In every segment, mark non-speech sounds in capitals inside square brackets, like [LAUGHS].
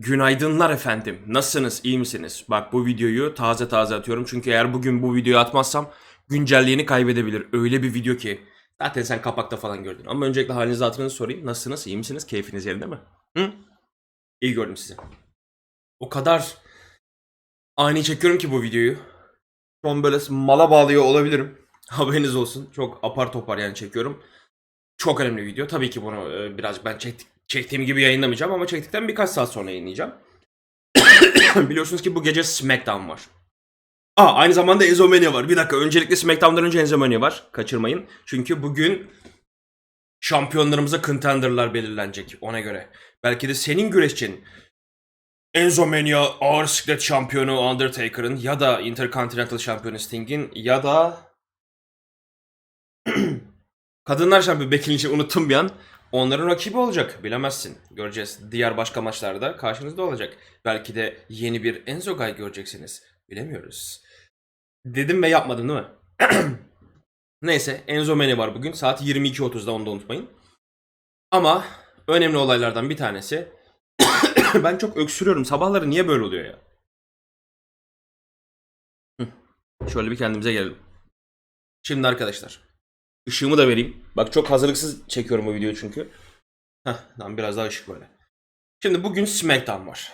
Günaydınlar efendim. Nasılsınız? İyi misiniz? Bak bu videoyu taze taze atıyorum. Çünkü eğer bugün bu videoyu atmazsam güncelliğini kaybedebilir. Öyle bir video ki. Zaten sen kapakta falan gördün. Ama öncelikle halinizi hatırınızı sorayım. Nasılsınız? İyi misiniz? Keyfiniz yerinde mi? Hı? İyi gördüm sizi. O kadar ani çekiyorum ki bu videoyu. Şu an böyle mala bağlıyor olabilirim. [LAUGHS] Haberiniz olsun. Çok apar topar yani çekiyorum. Çok önemli video. Tabii ki bunu e, birazcık ben çektik, çektiğim gibi yayınlamayacağım ama çektikten birkaç saat sonra yayınlayacağım. [COUGHS] Biliyorsunuz ki bu gece SmackDown var. Aa aynı zamanda Enzomania var. Bir dakika öncelikle SmackDown'dan önce Enzomania var. Kaçırmayın. Çünkü bugün şampiyonlarımıza contenderlar belirlenecek ona göre. Belki de senin güreşçin Enzomania ağır siklet şampiyonu Undertaker'ın ya da Intercontinental şampiyonu Sting'in ya da [COUGHS] Kadınlar şampiyonu Becky Lynch'i unuttum bir an. Onların rakibi olacak. Bilemezsin. Göreceğiz. Diğer başka maçlarda karşınızda olacak. Belki de yeni bir Enzo Guy göreceksiniz. Bilemiyoruz. Dedim ve yapmadım değil mi? [CLEARS THROAT] Neyse Enzo Mane var bugün. Saat 22.30'da onu da unutmayın. Ama önemli olaylardan bir tanesi. [CLEARS THROAT] ben çok öksürüyorum. Sabahları niye böyle oluyor ya? Şöyle bir kendimize gelelim. Şimdi arkadaşlar. Işığımı da vereyim. Bak çok hazırlıksız çekiyorum bu videoyu çünkü. Heh, tamam biraz daha ışık böyle. Şimdi bugün SmackDown var.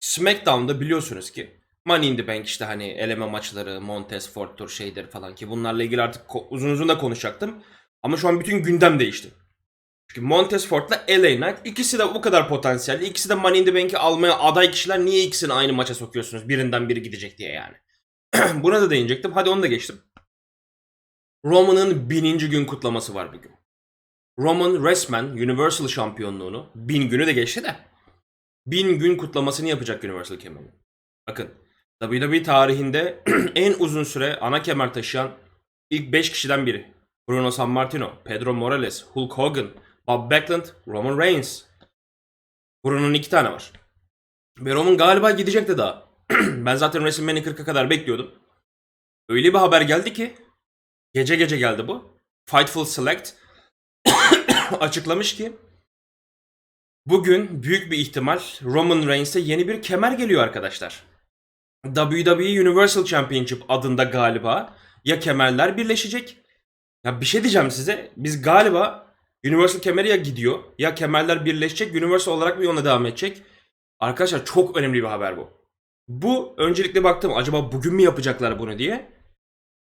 SmackDown'da biliyorsunuz ki Money in the Bank işte hani eleme maçları, Montez Ford'tur şeydir falan ki bunlarla ilgili artık uzun uzun da konuşacaktım. Ama şu an bütün gündem değişti. Çünkü Montez Ford'la LA Knight ikisi de bu kadar potansiyelli. İkisi de Money in the Bank'i almaya aday kişiler. Niye ikisini aynı maça sokuyorsunuz? Birinden biri gidecek diye yani. [CLEARS THROAT] Buna da değinecektim. Hadi onu da geçtim. Roman'ın bininci gün kutlaması var bugün. Roman resmen Universal şampiyonluğunu bin günü de geçti de bin gün kutlamasını yapacak Universal kemerini. Bakın WWE tarihinde [CLEARS THROAT] en uzun süre ana kemer taşıyan ilk 5 kişiden biri. Bruno Sammartino, Pedro Morales, Hulk Hogan, Bob Backlund, Roman Reigns. Bruno'nun iki tane var. Ve Roman galiba gidecekti daha. [CLEARS THROAT] ben zaten WrestleMania 40'a kadar bekliyordum. Öyle bir haber geldi ki Gece gece geldi bu. Fightful Select [COUGHS] açıklamış ki bugün büyük bir ihtimal Roman Reigns'e yeni bir kemer geliyor arkadaşlar. WWE Universal Championship adında galiba ya kemerler birleşecek. Ya bir şey diyeceğim size. Biz galiba Universal kemeri ya gidiyor ya kemerler birleşecek. Universal olarak bir yoluna devam edecek. Arkadaşlar çok önemli bir haber bu. Bu öncelikle baktım acaba bugün mü yapacaklar bunu diye.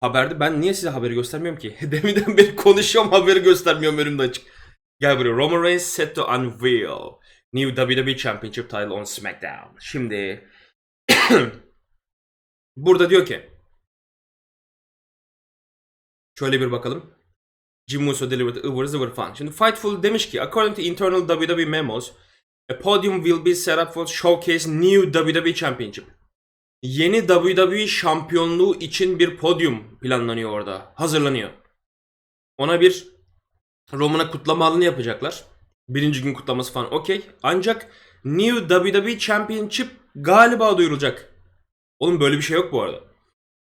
Haberde ben niye size haberi göstermiyorum ki? [LAUGHS] Deminden beri konuşuyorum haberi göstermiyorum önümde açık. Gel buraya. Roman Reigns set to unveil new WWE Championship title on SmackDown. Şimdi [CLEARS THROAT] burada diyor ki şöyle bir bakalım. Jim Musso delivered ıvır zıvır falan. Şimdi Fightful demiş ki according to internal WWE memos a podium will be set up for showcase new WWE Championship. Yeni WWE şampiyonluğu için bir podyum planlanıyor orada. Hazırlanıyor. Ona bir Roman'a kutlama alanı yapacaklar. Birinci gün kutlaması falan okey. Ancak New WWE Championship galiba duyurulacak. Oğlum böyle bir şey yok bu arada.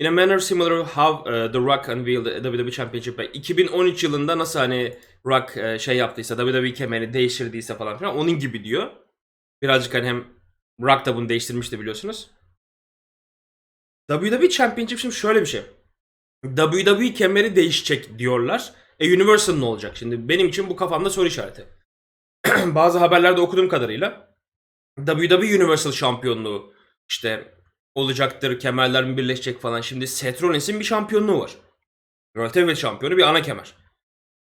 In a manner similar how uh, The Rock unveiled WWE Championship. 2013 yılında nasıl hani Rock uh, şey yaptıysa, WWE kemerini değiştirdiyse falan filan onun gibi diyor. Birazcık hani hem Rock da bunu değiştirmişti biliyorsunuz. WWE Championship şimdi şöyle bir şey. WWE kemeri değişecek diyorlar. E Universal ne olacak? Şimdi benim için bu kafamda soru işareti. [CLEARS THROAT] Bazı haberlerde okuduğum kadarıyla WWE Universal şampiyonluğu işte olacaktır, kemerler mi birleşecek falan. Şimdi Seth Rollins'in bir şampiyonluğu var. World Heavyweight şampiyonu bir ana kemer.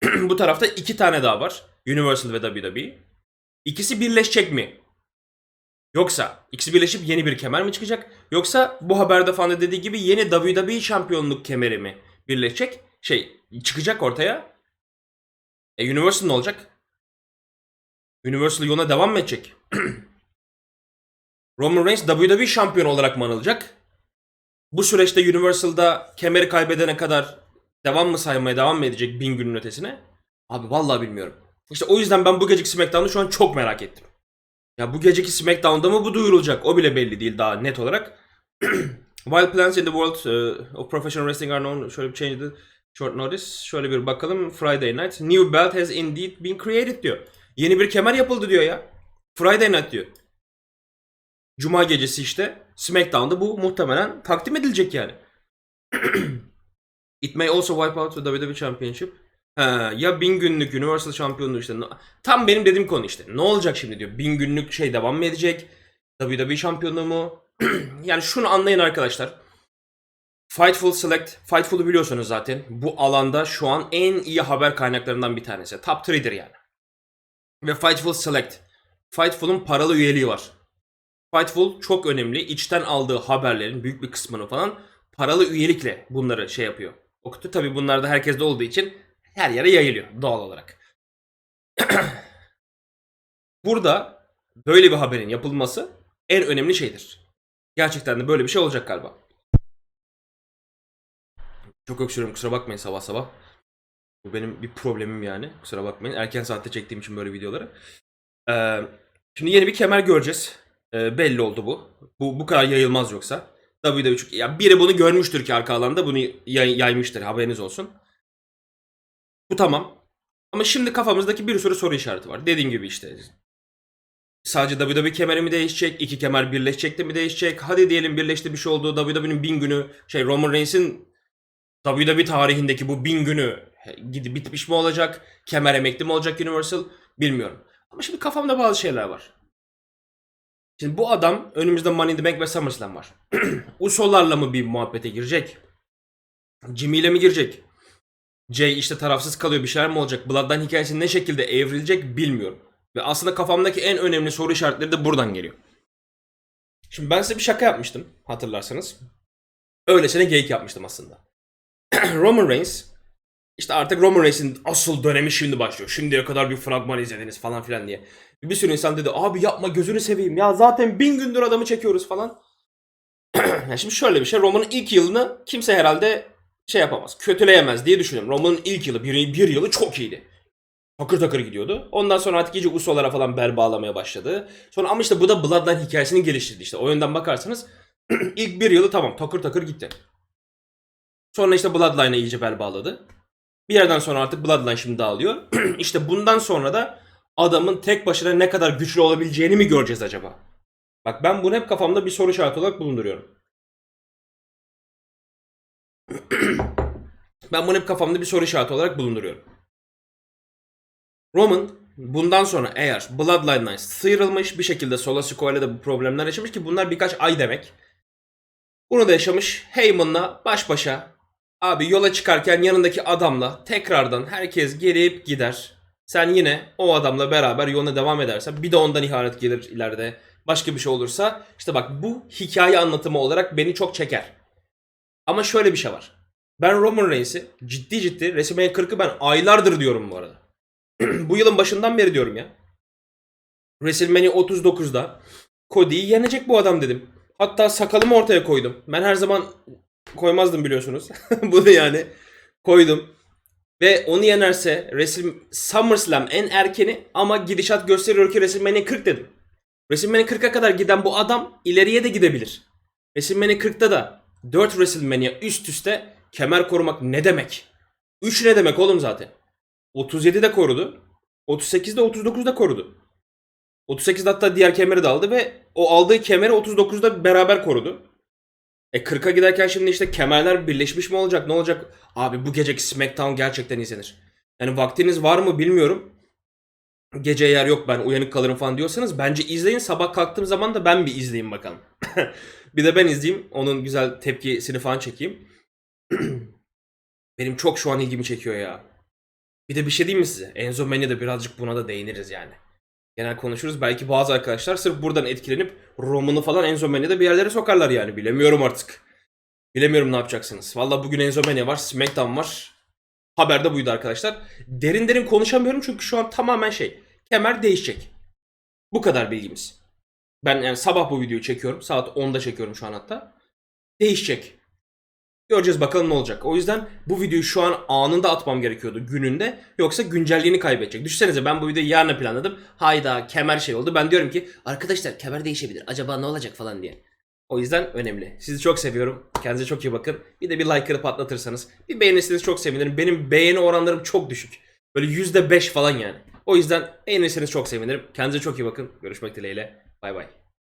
[CLEARS THROAT] bu tarafta iki tane daha var. Universal ve WWE. İkisi birleşecek mi? Yoksa ikisi birleşip yeni bir kemer mi çıkacak? Yoksa bu haberde falan da dediği gibi yeni WWE şampiyonluk kemeri mi birleşecek? Şey çıkacak ortaya. E Universal ne olacak? Universal yoluna devam mı edecek? [CLEARS THROAT] Roman Reigns WWE şampiyonu olarak mı anılacak? Bu süreçte Universal'da kemeri kaybedene kadar devam mı saymaya devam mı edecek bin günün ötesine? Abi vallahi bilmiyorum. İşte o yüzden ben bu geceki SmackDown'u şu an çok merak ettim. Ya bu geceki SmackDown'da mı bu duyurulacak? O bile belli değil daha net olarak. [CLEARS THROAT] While plans in the world uh, of professional wrestling are known, şöyle bir change the short notice. Şöyle bir bakalım. Friday night. New belt has indeed been created diyor. Yeni bir kemer yapıldı diyor ya. Friday night diyor. Cuma gecesi işte SmackDown'da bu muhtemelen takdim edilecek yani. [CLEARS THROAT] It may also wipe out the WWE Championship. Ha, ya bin günlük Universal şampiyonluğu işte. Tam benim dediğim konu işte. Ne olacak şimdi diyor. Bin günlük şey devam mı edecek? WWE şampiyonluğu mu? [CLEARS THROAT] yani şunu anlayın arkadaşlar. Fightful Select, Fightful'u biliyorsunuz zaten. Bu alanda şu an en iyi haber kaynaklarından bir tanesi. Top 3'dir yani. Ve Fightful Select. Fightful'un paralı üyeliği var. Fightful çok önemli. İçten aldığı haberlerin büyük bir kısmını falan paralı üyelikle bunları şey yapıyor. Okutu tabi bunlar da herkeste olduğu için her yere yayılıyor doğal olarak. [CLEARS THROAT] Burada böyle bir haberin yapılması en önemli şeydir. Gerçekten de böyle bir şey olacak galiba. Çok öksürüyorum kusura bakmayın sabah sabah. Bu benim bir problemim yani. Kusura bakmayın. Erken saatte çektiğim için böyle videoları. Ee, şimdi yeni bir kemer göreceğiz. Ee, belli oldu bu. Bu bu kadar yayılmaz yoksa. WWE ya biri bunu görmüştür ki arka alanda bunu yay- yaymıştır haberiniz olsun. Bu tamam. Ama şimdi kafamızdaki bir sürü soru işareti var. Dediğim gibi işte. Sadece WWE kemeri mi değişecek? İki kemer birleşecek de mi değişecek? Hadi diyelim birleşti bir şey oldu. WWE'nin bin günü şey Roman Reigns'in WWE tarihindeki bu bin günü gidip bitmiş mi olacak? Kemer emekli mi olacak Universal? Bilmiyorum. Ama şimdi kafamda bazı şeyler var. Şimdi bu adam önümüzde Money in the Bank ve SummerSlam var. [CLEARS THROAT] Usolarla mı bir muhabbete girecek? Jimmy ile mi girecek? Jay işte tarafsız kalıyor bir şeyler mi olacak? Bloodline hikayesi ne şekilde evrilecek bilmiyorum. Ve aslında kafamdaki en önemli soru işaretleri de buradan geliyor. Şimdi ben size bir şaka yapmıştım hatırlarsanız. Öylesine geyik yapmıştım aslında. [CLEARS THROAT] Roman Reigns işte artık Roman Reigns'in asıl dönemi şimdi başlıyor. Şimdiye kadar bir fragman izlediniz falan filan diye. Bir sürü insan dedi abi yapma gözünü seveyim ya zaten bin gündür adamı çekiyoruz falan. [CLEARS THROAT] yani şimdi şöyle bir şey Roman'ın ilk yılını kimse herhalde şey yapamaz kötüleyemez diye düşünüyorum. Roman'ın ilk yılı bir, bir yılı çok iyiydi. Takır takır gidiyordu. Ondan sonra artık iyice usolara falan bel bağlamaya başladı. Sonra ama işte bu da Bloodline hikayesini geliştirdi işte. O yönden bakarsanız [CLEARS THROAT] ilk bir yılı tamam takır takır gitti. Sonra işte Bloodline'a iyice bel bağladı. Bir yerden sonra artık Bloodline şimdi dağılıyor. [CLEARS THROAT] işte bundan sonra da adamın tek başına ne kadar güçlü olabileceğini mi göreceğiz acaba? Bak ben bunu hep kafamda bir soru işareti olarak bulunduruyorum. [CLEARS THROAT] ben bunu hep kafamda bir soru işareti olarak bulunduruyorum. Roman bundan sonra eğer Bloodline'dan sıyrılmış bir şekilde ile de bu problemler yaşamış ki bunlar birkaç ay demek. Bunu da yaşamış Heyman'la baş başa Abi yola çıkarken yanındaki adamla tekrardan herkes gelip gider. Sen yine o adamla beraber yoluna devam edersen bir de ondan ihanet gelir ileride. Başka bir şey olursa işte bak bu hikaye anlatımı olarak beni çok çeker. Ama şöyle bir şey var. Ben Roman Reigns'i ciddi ciddi WrestleMania 40'ı ben aylardır diyorum bu arada. [CLEARS THROAT] bu yılın başından beri diyorum ya. WrestleMania 39'da Cody'yi yenecek bu adam dedim. Hatta sakalımı ortaya koydum. Ben her zaman koymazdım biliyorsunuz. [LAUGHS] Bunu yani koydum. Ve onu yenerse Wrestle SummerSlam en erkeni ama gidişat gösteriyor ki WrestleMania 40 dedim. WrestleMania 40'a kadar giden bu adam ileriye de gidebilir. WrestleMania 40'ta da 4 WrestleMania üst üste kemer korumak ne demek? 3 ne demek oğlum zaten? 37'de korudu. 38'de 39'da korudu. 38'de hatta diğer kemeri de aldı ve o aldığı kemeri 39'da beraber korudu. E 40'a giderken şimdi işte kemerler birleşmiş mi olacak? Ne olacak? Abi bu geceki SmackDown gerçekten izlenir. Yani vaktiniz var mı bilmiyorum. Gece yer yok ben uyanık kalırım falan diyorsanız bence izleyin. Sabah kalktığım zaman da ben bir izleyeyim bakalım. [LAUGHS] bir de ben izleyeyim. Onun güzel tepkisini falan çekeyim. [CLEARS THROAT] Benim çok şu an ilgimi çekiyor ya. Bir de bir şey diyeyim mi size? Enzo Mania'da birazcık buna da değiniriz yani. Genel konuşuruz. Belki bazı arkadaşlar sırf buradan etkilenip Roman'ı falan Enzo Mania'da bir yerlere sokarlar yani. Bilemiyorum artık. Bilemiyorum ne yapacaksınız. Valla bugün Enzo Mania var. Smackdown var. Haber de buydu arkadaşlar. Derin derin konuşamıyorum çünkü şu an tamamen şey. Kemer değişecek. Bu kadar bilgimiz. Ben yani sabah bu videoyu çekiyorum. Saat 10'da çekiyorum şu an hatta. Değişecek. Göreceğiz bakalım ne olacak. O yüzden bu videoyu şu an anında atmam gerekiyordu gününde. Yoksa güncelliğini kaybedecek. Düşünsenize ben bu videoyu yarına planladım. Hayda kemer şey oldu. Ben diyorum ki arkadaşlar kemer değişebilir. Acaba ne olacak falan diye. O yüzden önemli. Sizi çok seviyorum. Kendinize çok iyi bakın. Bir de bir like'ını patlatırsanız. Bir beğenirseniz çok sevinirim. Benim beğeni oranlarım çok düşük. Böyle %5 falan yani. O yüzden beğenirseniz çok sevinirim. Kendinize çok iyi bakın. Görüşmek dileğiyle. Bay bay.